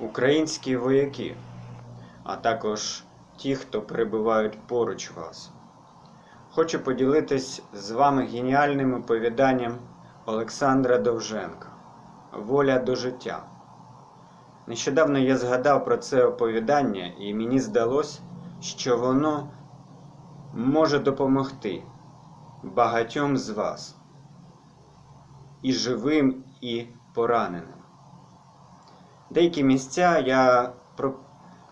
українські вояки, а також ті, хто перебувають поруч вас. Хочу поділитись з вами геніальним оповіданням Олександра Довженка Воля до життя. Нещодавно я згадав про це оповідання, і мені здалось, що воно може допомогти багатьом з вас, і живим, і пораненим. Деякі місця я про...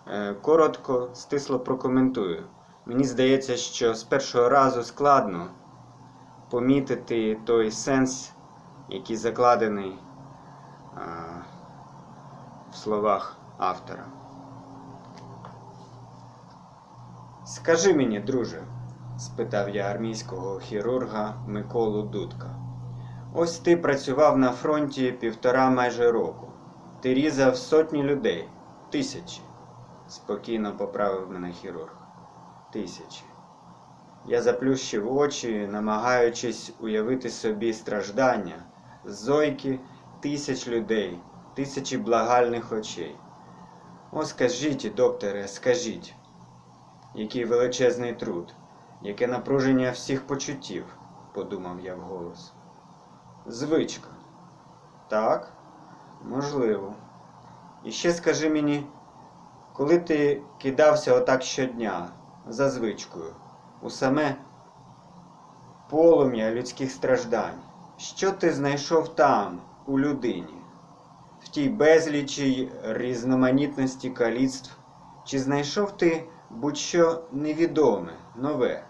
е, коротко, стисло прокоментую. Мені здається, що з першого разу складно помітити той сенс, який закладений е, в словах автора. Скажи мені, друже, спитав я армійського хірурга Миколу Дудка. Ось ти працював на фронті півтора майже року. Ти різав сотні людей, тисячі, спокійно поправив мене хірург. Тисячі. Я заплющив очі, намагаючись уявити собі страждання, зойки тисяч людей, тисячі благальних очей. О, скажіть, докторе, скажіть, який величезний труд, яке напруження всіх почуттів, подумав я вголос. Звичка. Так, можливо. І ще скажи мені, коли ти кидався отак щодня, за звичкою, у саме полум'я людських страждань, що ти знайшов там, у людині, в тій безлічій різноманітності каліцтв, чи знайшов ти будь-що невідоме, нове,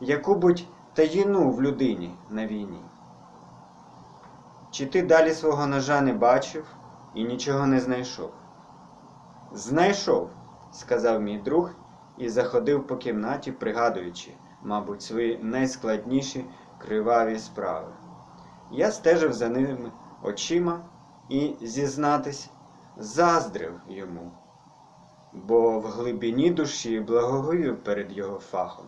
яку-будь таїну в людині на війні? Чи ти далі свого ножа не бачив і нічого не знайшов? Знайшов, сказав мій друг і заходив по кімнаті, пригадуючи, мабуть, свої найскладніші криваві справи. Я стежив за ними очима і, зізнатись, заздрив йому, бо в глибині душі благовив перед його фахом.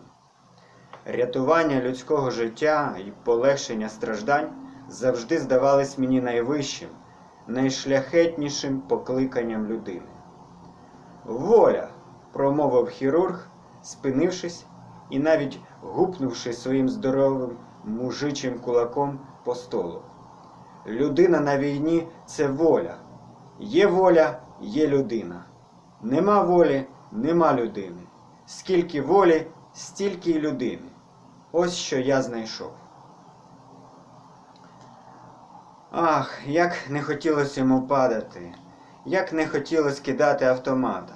Рятування людського життя і полегшення страждань завжди здавались мені найвищим, найшляхетнішим покликанням людини. Воля, промовив хірург, спинившись і навіть гупнувши своїм здоровим мужичим кулаком по столу. Людина на війні це воля. Є воля, є людина. Нема волі, нема людини. Скільки волі, стільки й людини. Ось що я знайшов. Ах, як не хотілося йому падати, як не хотілося кидати автомата.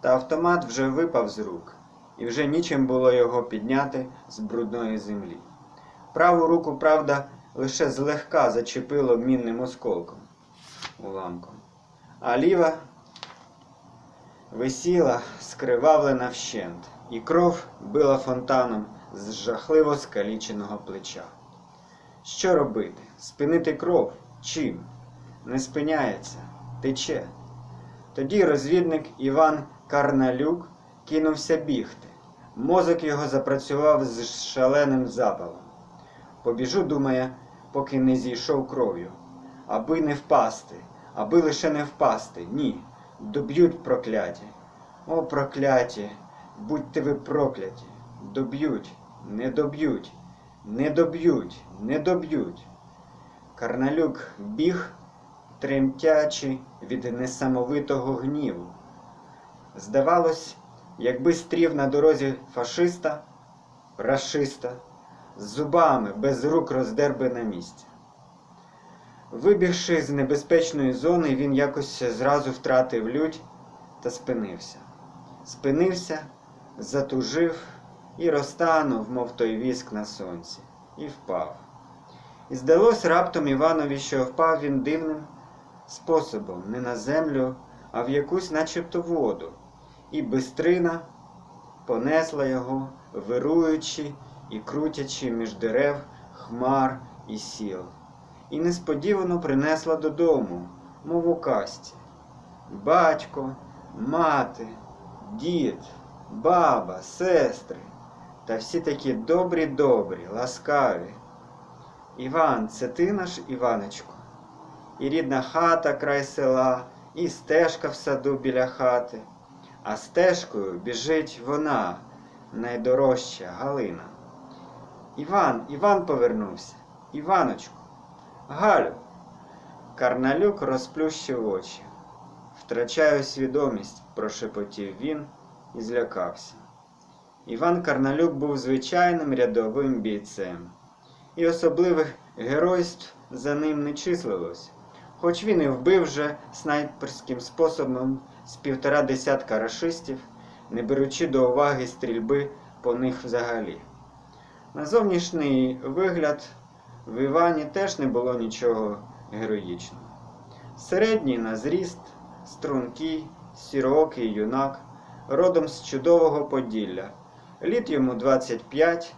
Та автомат вже випав з рук, і вже нічим було його підняти з брудної землі. Праву руку, правда, лише злегка зачепило мінним осколком уламком, а ліва висіла, скривавлена вщент, і кров била фонтаном з жахливо скаліченого плеча. Що робити? Спинити кров? Чим? Не спиняється, тече. Тоді розвідник Іван Карналюк кинувся бігти. Мозок його запрацював з шаленим запалом. Побіжу, думає, поки не зійшов кров'ю. Аби не впасти, аби лише не впасти. Ні. Доб'ють прокляті. О, прокляті! Будьте ви прокляті! Доб'ють, не доб'ють, не доб'ють, не доб'ють. Карналюк біг, тремтячи від несамовитого гніву. Здавалось, якби стрів на дорозі фашиста, рашиста, з зубами без рук роздер би на місці. Вибігши з небезпечної зони, він якось зразу втратив лють та спинився. Спинився, затужив і розтанув, мов той віск на сонці, і впав. І здалось раптом Іванові, що впав він дивним способом, не на землю, а в якусь начебто воду, і бистрина понесла його, вируючи і крутячи між дерев, хмар і сіл, і несподівано принесла додому, мов у касті. Батько, мати, дід, баба, сестри, та всі такі добрі, добрі, ласкаві. Іван, це ти наш Іванечко? І рідна хата край села, і стежка в саду біля хати, а стежкою біжить вона, найдорожча Галина. Іван, Іван повернувся. Іваночку, Галю. Карналюк розплющив очі. Втрачаю свідомість, прошепотів він і злякався. Іван Карналюк був звичайним рядовим бійцем, і особливих геройств за ним не числилось, хоч він і вбив вже снайперським способом з півтора десятка рашистів, не беручи до уваги стрільби по них взагалі. На зовнішній вигляд в Івані теж не було нічого героїчного. Середній на зріст, стрункий, сіроокий юнак, родом з чудового Поділля. Літ йому 25,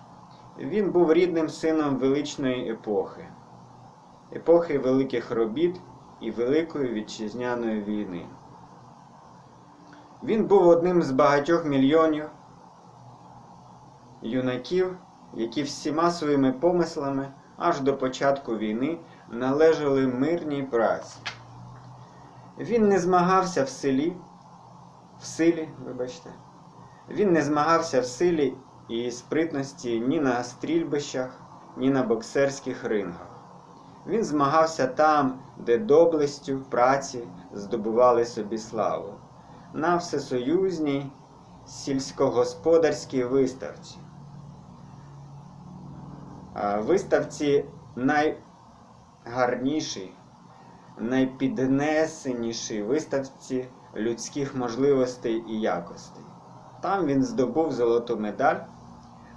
він був рідним сином величної епохи, епохи великих робіт і Великої вітчизняної війни. Він був одним з багатьох мільйонів юнаків, які всіма своїми помислами аж до початку війни належали мирній праці. Він не змагався в селі, в силі, вибачте, він не змагався в силі і спритності ні на стрільбищах, ні на боксерських рингах. Він змагався там, де доблестю праці здобували собі славу, на всесоюзній сільськогосподарській виставці. Виставці найгарнішій, найпіднесенішій виставці людських можливостей і якостей. Там він здобув золоту медаль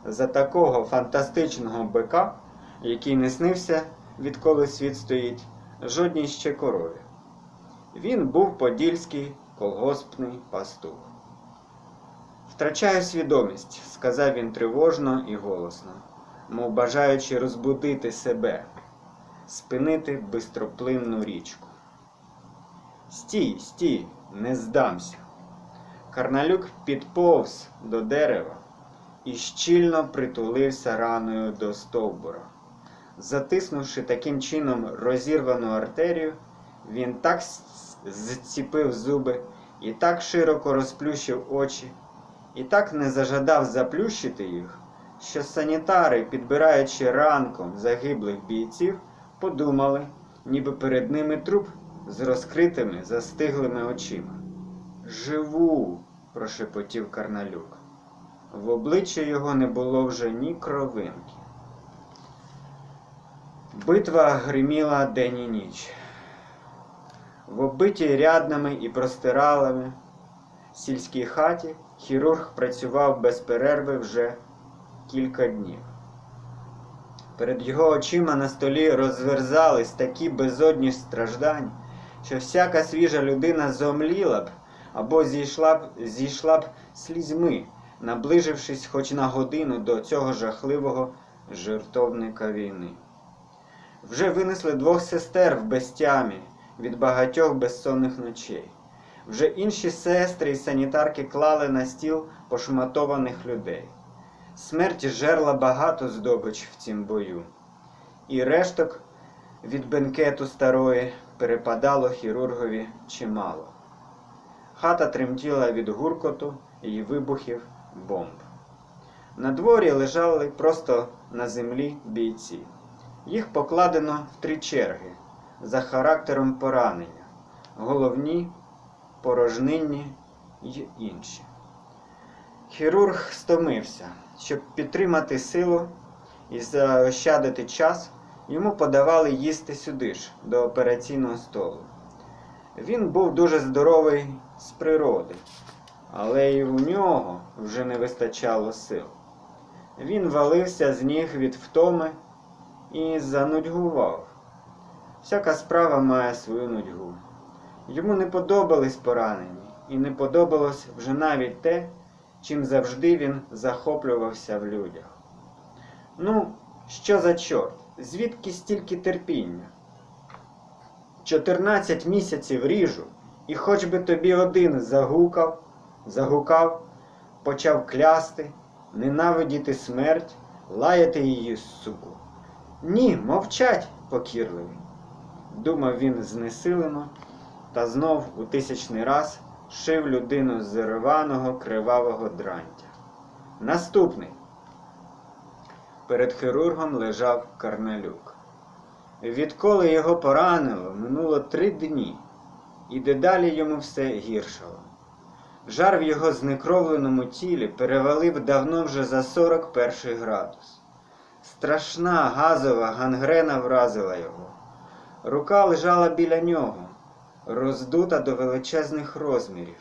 за такого фантастичного бика, який не снився, відколи світ стоїть, жодній ще корові. Він був подільський колгоспний пастух. Втрачаю свідомість, сказав він тривожно і голосно, мов бажаючи розбудити себе, спинити бистроплинну річку. Стій, стій, не здамся. Карналюк підповз до дерева і щільно притулився раною до стовбура. Затиснувши таким чином розірвану артерію, він так зціпив зуби і так широко розплющив очі, і так не зажадав заплющити їх, що санітари, підбираючи ранком загиблих бійців, подумали, ніби перед ними труп з розкритими, застиглими очима. Живу, прошепотів Карналюк. В обличчя його не було вже ні кровинки. Битва гриміла день і ніч. В оббитій ряднами і простиралами сільській хаті хірург працював без перерви вже кілька днів. Перед його очима на столі розверзались такі безодні страждань, що всяка свіжа людина зомліла б або зійшла б, зійшла б слізьми, наближившись хоч на годину до цього жахливого жертовника війни. Вже винесли двох сестер в безтямі від багатьох безсонних ночей. Вже інші сестри і санітарки клали на стіл пошматованих людей. Смерть жерла багато здобич в цім бою. І решток від бенкету старої перепадало хірургові чимало. Хата тремтіла від гуркоту і вибухів бомб. На дворі лежали просто на землі бійці. Їх покладено в три черги за характером поранення, головні, порожнинні й інші. Хірург стомився, щоб підтримати силу і заощадити час, йому подавали їсти сюди ж, до операційного столу. Він був дуже здоровий з природи, але і у нього вже не вистачало сил. Він валився з ніг від втоми і занудьгував. Всяка справа має свою нудьгу. Йому не подобались поранені, і не подобалось вже навіть те, чим завжди він захоплювався в людях. Ну, що за чорт? Звідки стільки терпіння? 14 місяців ріжу, і хоч би тобі один загукав, загукав, почав клясти, ненавидіти смерть, лаяти її суку. Ні, мовчать покірливі, думав він знесилено та знов у тисячний раз шив людину з рваного кривавого дрантя. Наступний. Перед хірургом лежав Карналюк. Відколи його поранило, минуло три дні, і дедалі йому все гіршало. Жар в його знекровленому тілі перевалив давно вже за 41 градус. Страшна газова гангрена вразила його. Рука лежала біля нього, роздута до величезних розмірів,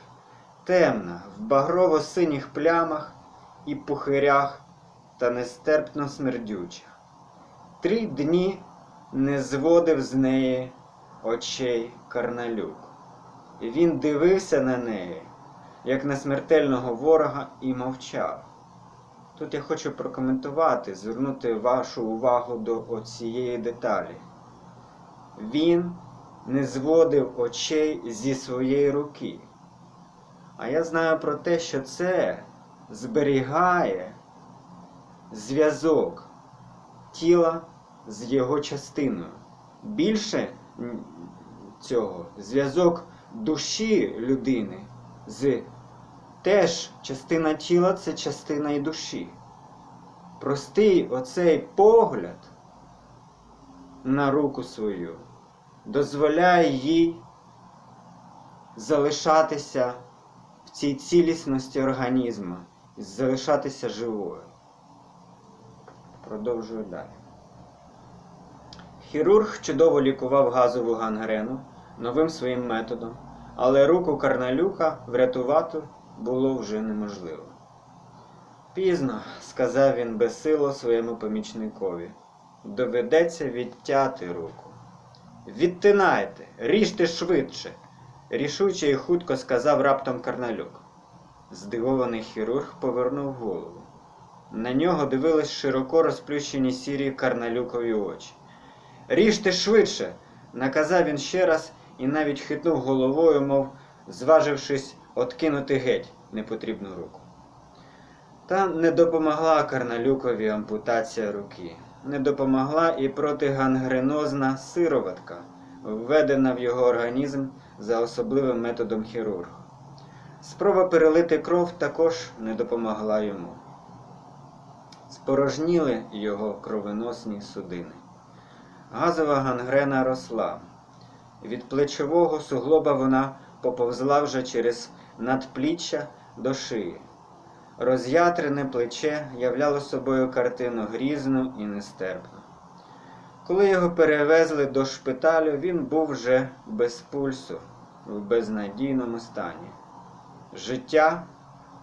темна, в багрово-синіх плямах і пухирях та нестерпно смердюча. Три дні не зводив з неї очей Карналюк. Він дивився на неї, як на смертельного ворога, і мовчав. Тут я хочу прокоментувати, звернути вашу увагу до цієї деталі. Він не зводив очей зі своєї руки. А я знаю про те, що це зберігає зв'язок тіла з його частиною. Більше цього зв'язок душі людини з теж частина тіла це частина і душі. Простий оцей погляд на руку свою дозволяє їй залишатися в цій цілісності організму, залишатися живою. Продовжую далі. Хірург чудово лікував газову гангрену новим своїм методом, але руку Карналюка врятувати було вже неможливо. Пізно, сказав він безсило своєму помічникові, доведеться відтяти руку. Відтинайте, ріжте швидше, рішуче і хутко сказав раптом Карналюк. Здивований хірург повернув голову. На нього дивились широко розплющені сірі карналюкові очі. Ріжте швидше, наказав він ще раз і навіть хитнув головою, мов зважившись откинути геть непотрібну руку. Та не допомогла Карналюкові ампутація руки. Не допомогла і протигангренозна сироватка, введена в його організм за особливим методом хірурга. Спроба перелити кров також не допомогла йому. Спорожніли його кровоносні судини. Газова гангрена росла. Від плечового суглоба вона поповзла вже через надпліччя до шиї. Роз'ятрене плече являло собою картину грізну і нестерпну. Коли його перевезли до шпиталю, він був вже без пульсу, в безнадійному стані. Життя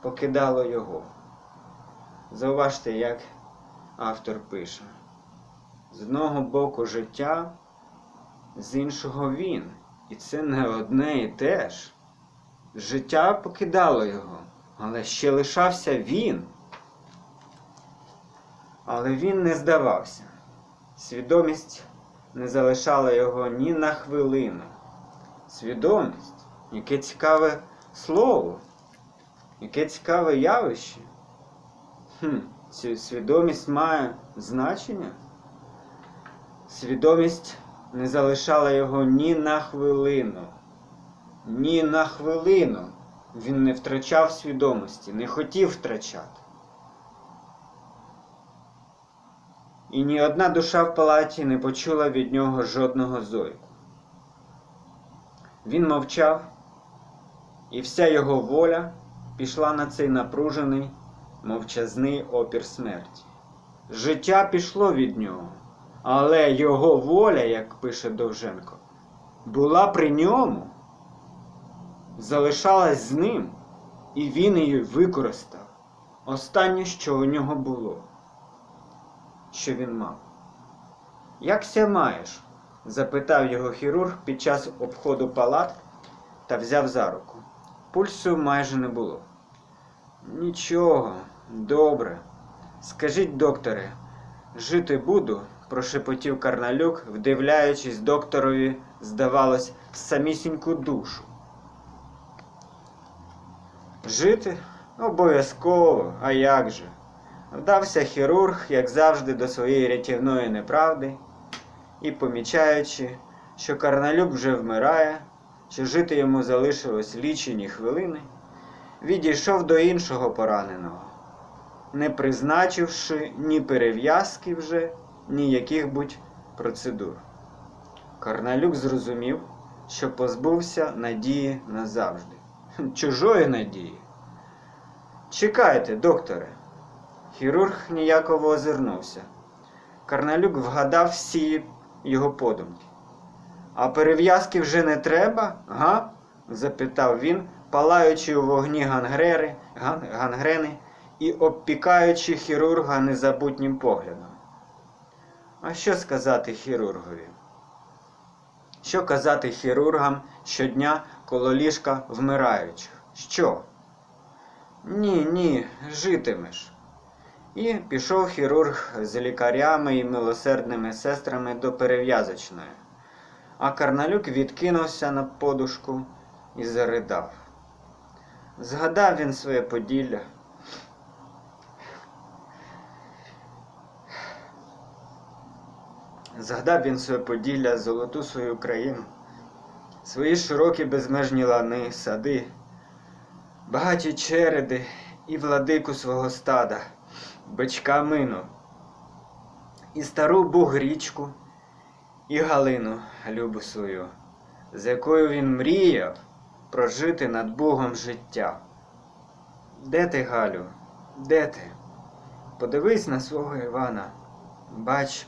покидало його. Зауважте, як автор пише. З одного боку життя, з іншого він. І це не одне і те ж. Життя покидало його, але ще лишався він. Але він не здавався. Свідомість не залишала його ні на хвилину. Свідомість, яке цікаве слово, яке цікаве явище. Хм, свідомість має значення. Свідомість не залишала його ні на хвилину. Ні на хвилину. Він не втрачав свідомості, не хотів втрачати. І ні одна душа в палаті не почула від нього жодного зойку. Він мовчав, і вся його воля пішла на цей напружений, мовчазний опір смерті. Життя пішло від нього, але його воля, як пише Довженко, була при ньому, залишалась з ним, і він її використав. Останнє, що у нього було, що він мав. Якся маєш? запитав його хірург під час обходу палат та взяв за руку. Пульсу майже не було. Нічого, добре. Скажіть, докторе, жити буду, прошепотів Карналюк, вдивляючись докторові, здавалось, самісіньку душу. Жити? Обов'язково, а як же? Вдався хірург, як завжди, до своєї рятівної неправди, і, помічаючи, що Карналюк вже вмирає, що жити йому залишилось лічені хвилини, відійшов до іншого пораненого, не призначивши ні перев'язки вже, ні яких-будь процедур. Корнелюк зрозумів, що позбувся надії назавжди. Чужої надії. Чекайте, докторе. Хірург ніяково озирнувся. Карналюк вгадав всі його подумки. А перев'язки вже не треба, га? запитав він, палаючи у вогні гангрери, ган, гангрени і обпікаючи хірурга незабутнім поглядом. А що сказати хірургові? Що казати хірургам щодня коло ліжка вмираючих? Що? Ні, ні, житимеш. І пішов хірург з лікарями і милосердними сестрами до перев'язочної. А Карналюк відкинувся на подушку і заридав. Згадав він своє поділля. Згадав він своє поділля, золоту свою країну, свої широкі безмежні лани, сади, багаті череди і владику свого стада, бичка мину, і стару бугрічку, і Галину, любу свою, з якою він мріяв прожити над Богом життя. Де ти, Галю? Де ти? Подивись на свого Івана. Бач.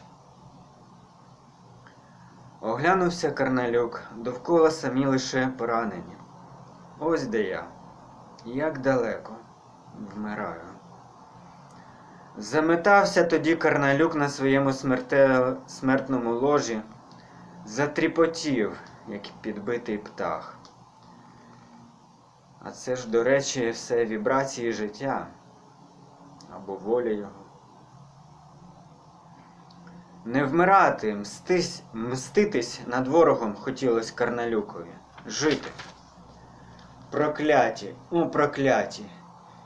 Оглянувся Карналюк, довкола самі лише поранені. Ось де я. Як далеко вмираю. Заметався тоді Карналюк на своєму смерте... смертному ложі, затріпотів, як підбитий птах. А це ж, до речі, все вібрації життя або воля його. Не вмирати, мстись, мститись над ворогом хотілось Карналюкові. Жити. Прокляті, о, прокляті.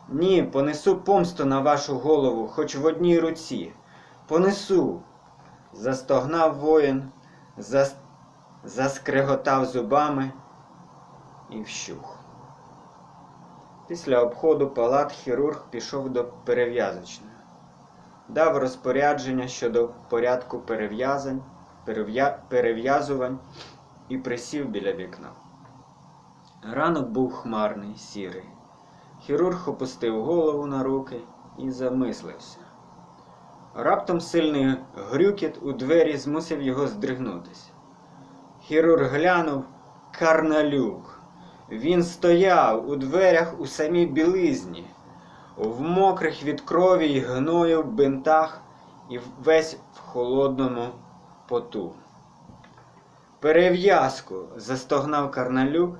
Ні, понесу помсту на вашу голову, хоч в одній руці. Понесу. Застогнав воїн, зас... заскреготав зубами і вщух. Після обходу палат хірург пішов до перев'язочної. Дав розпорядження щодо порядку перев'язань, перев'я... перев'язувань і присів біля вікна. Ранок був хмарний, сірий. Хірург опустив голову на руки і замислився. Раптом сильний грюкіт у двері змусив його здригнутися. Хірург глянув Карналюк. Він стояв у дверях у самій білизні, в мокрих від крові й гною бинтах і весь в холодному поту. Перев'язку застогнав Карналюк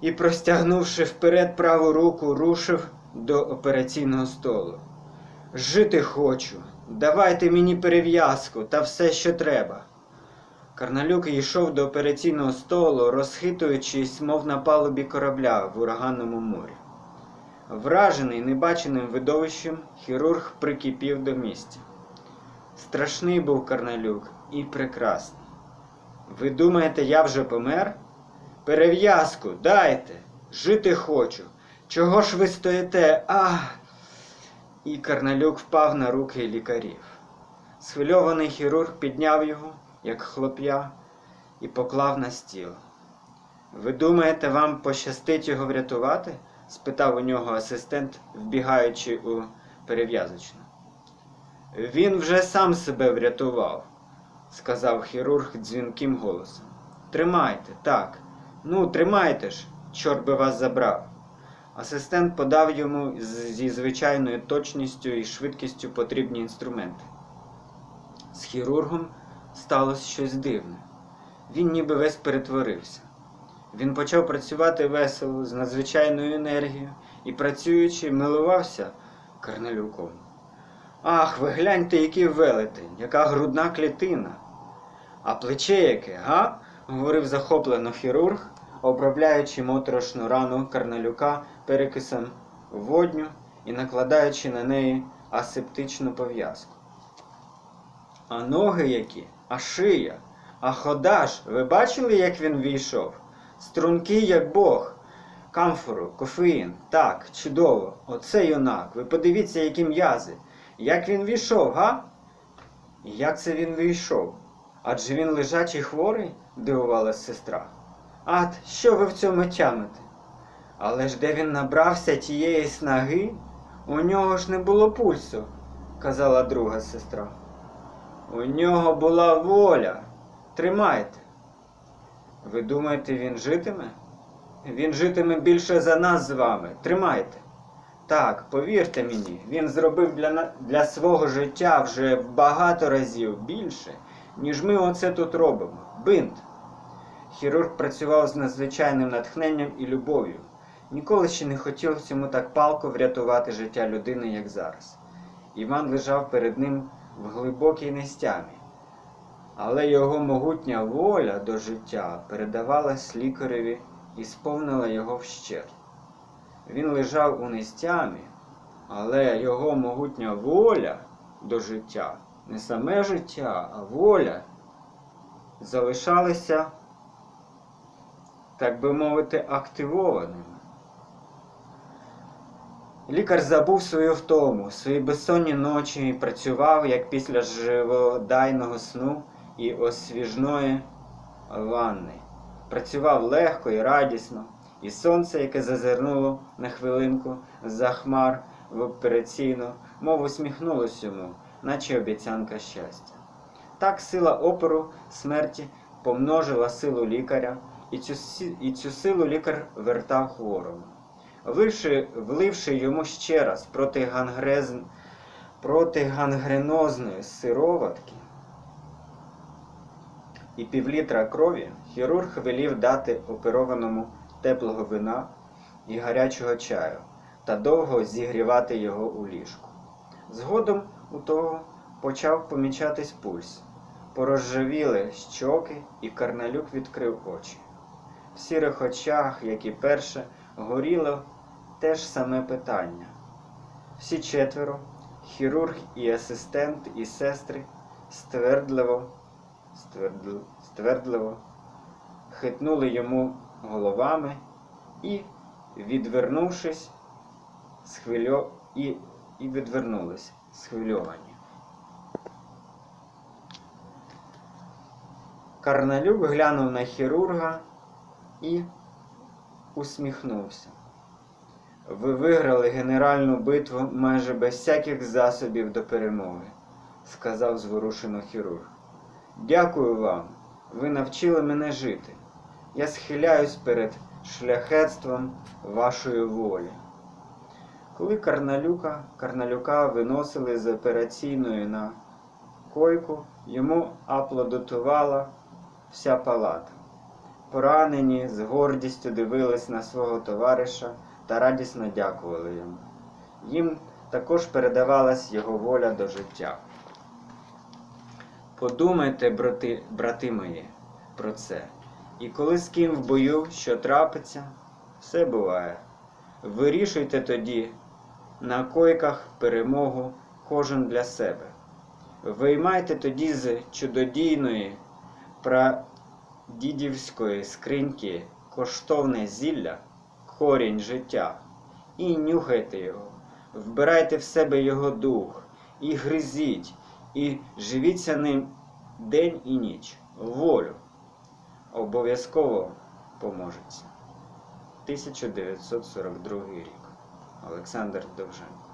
і, простягнувши вперед праву руку, рушив до операційного столу. Жити хочу, давайте мені перев'язку та все, що треба. Карналюк йшов до операційного столу, розхитуючись, мов на палубі корабля в ураганному морі. Вражений небаченим видовищем, хірург прикипів до місця. Страшний був Карналюк і прекрасний. Ви думаєте, я вже помер? Перев'язку дайте, жити хочу. Чого ж ви стоїте? Ах! І Карналюк впав на руки лікарів. Схвильований хірург підняв його, як хлоп'я, і поклав на стіл. Ви думаєте, вам пощастить його врятувати? Спитав у нього асистент, вбігаючи у перев'язочну. Він вже сам себе врятував, сказав хірург дзвінким голосом. Тримайте, так. Ну, тримайте ж, чорт би вас забрав. Асистент подав йому зі звичайною точністю і швидкістю потрібні інструменти. З хірургом сталося щось дивне. Він ніби весь перетворився. Він почав працювати весело, з надзвичайною енергією і, працюючи, милувався Карналюком. Ах, ви гляньте, який велетень, яка грудна клітина. А плече яке, га? говорив захоплено хірург, обробляючи моторошну рану Карналюка перекисом водню і накладаючи на неї асептичну пов'язку. А ноги які, а шия, а хода ж, ви бачили, як він війшов? Стрункий, як Бог. Камфору, кофеїн. Так, чудово. Оце юнак. Ви подивіться, які м'язи. Як він війшов, га? Як це він вийшов? Адже він лежачий хворий? дивувалась сестра. Ат, що ви в цьому тямите? Але ж де він набрався тієї снаги? У нього ж не було пульсу, казала друга сестра. У нього була воля. Тримайте. Ви думаєте, він житиме? Він житиме більше за нас з вами. Тримайте. Так, повірте мені, він зробив для, для свого життя вже багато разів більше, ніж ми оце тут робимо. Бинт. Хірург працював з надзвичайним натхненням і любов'ю. Ніколи ще не хотів цьому так палко врятувати життя людини, як зараз. Іван лежав перед ним в глибокій нестямі. Але його могутня воля до життя передавалась лікареві і сповнила його вщерть. Він лежав у нестямі, але його могутня воля до життя, не саме життя, а воля, залишалися, так би мовити, активованими. Лікар забув свою втому, свої безсонні ночі і працював, як після живодайного сну і освіжної ванни. Працював легко і радісно, і сонце, яке зазирнуло на хвилинку за хмар в операційну, мов усміхнулось йому, наче обіцянка щастя. Так сила опору смерті помножила силу лікаря, і цю, і цю силу лікар вертав хворому. Вливши, вливши йому ще раз проти, гангрез... проти гангренозної сироватки і півлітра крові, хірург велів дати оперованому теплого вина і гарячого чаю та довго зігрівати його у ліжку. Згодом у того почав помічатись пульс. Порозжавіли щоки, і Карналюк відкрив очі. В сірих очах, як і перше, горіло те ж саме питання. Всі четверо, хірург і асистент, і сестри, ствердливо, ствердл- ствердливо хитнули йому головами і, відвернувшись, схвильо... і, і відвернулись схвильовані. Карналюк глянув на хірурга і усміхнувся. Ви виграли генеральну битву майже без всяких засобів до перемоги, сказав зворушено хірург. Дякую вам. Ви навчили мене жити. Я схиляюсь перед шляхетством вашої волі. Коли Карналюка, Карналюка виносили з операційної на койку, йому аплодотувала вся палата. Поранені з гордістю дивились на свого товариша та радісно дякували йому. Їм також передавалась його воля до життя. Подумайте, брати, брати мої, про це. І коли з ким в бою що трапиться, все буває. Вирішуйте тоді на койках перемогу кожен для себе. Виймайте тоді з чудодійної прадідівської скриньки коштовне зілля, корінь життя, і нюхайте його, вбирайте в себе його дух, і гризіть, і живіться ним день і ніч, волю. Обов'язково поможеться. 1942 рік. Олександр Довженко.